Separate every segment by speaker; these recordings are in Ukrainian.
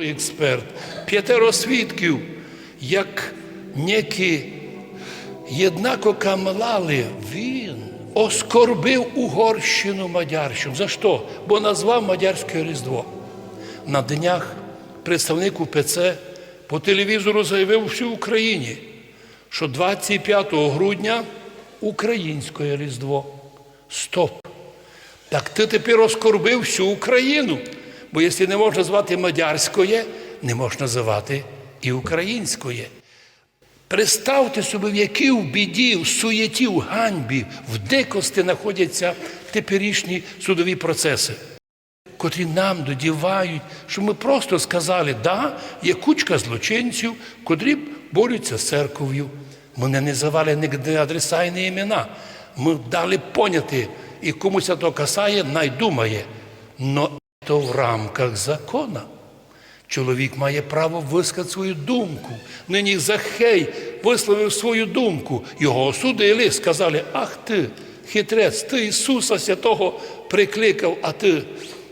Speaker 1: експерт, п'ятеро свідків, як некі єднако камлали, він оскорбив Угорщину Мадярщину. За що? Бо назвав Мадярське Різдво. На днях представник УПЦ по телевізору заявив всій Україні, що 25 грудня українське Різдво. Стоп! Так ти тепер оскорбив всю Україну. Бо якщо не можна звати мадярської, не можна називати і української. Представте собі, в якій в біді, в суєті, в ганьбі, в дикості знаходяться теперішні судові процеси, котрі нам додівають, що ми просто сказали, да, є кучка злочинців, котрі борються з церков'ю. Ми не називали ніде адреса і не імена. Ми дали поняти, і комусь це касає, найдумає. Но то в рамках закона. Чоловік має право висказати свою думку. Нині Захей висловив свою думку. Його осудили, сказали, ах ти, хитрець, ти Ісуса Святого прикликав, а ти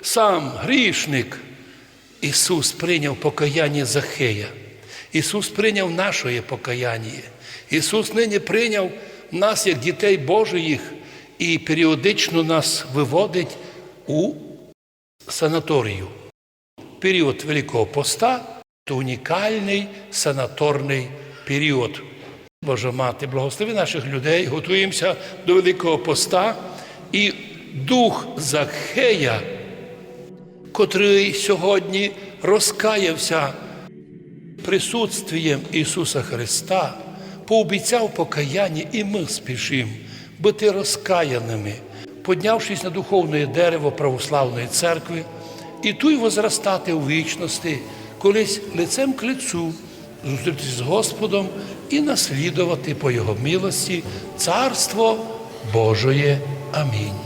Speaker 1: сам грішник. Ісус прийняв покаяння Захея. Ісус прийняв наше покаяння. Ісус нині прийняв нас як дітей Божих і періодично нас виводить у санаторію. Період Великого Поста то унікальний санаторний період. Божа мати, благослови наших людей, готуємося до Великого Поста і дух Захея, котрий сьогодні розкаявся присутствієм Ісуса Христа, пообіцяв покаяння, і ми спішимо бути розкаяними, поднявшись на духовне дерево православної церкви, і тут возростати у вічності, колись лицем к лицю, зустрітися з Господом і наслідувати по Його милості Царство Божоє. Амінь.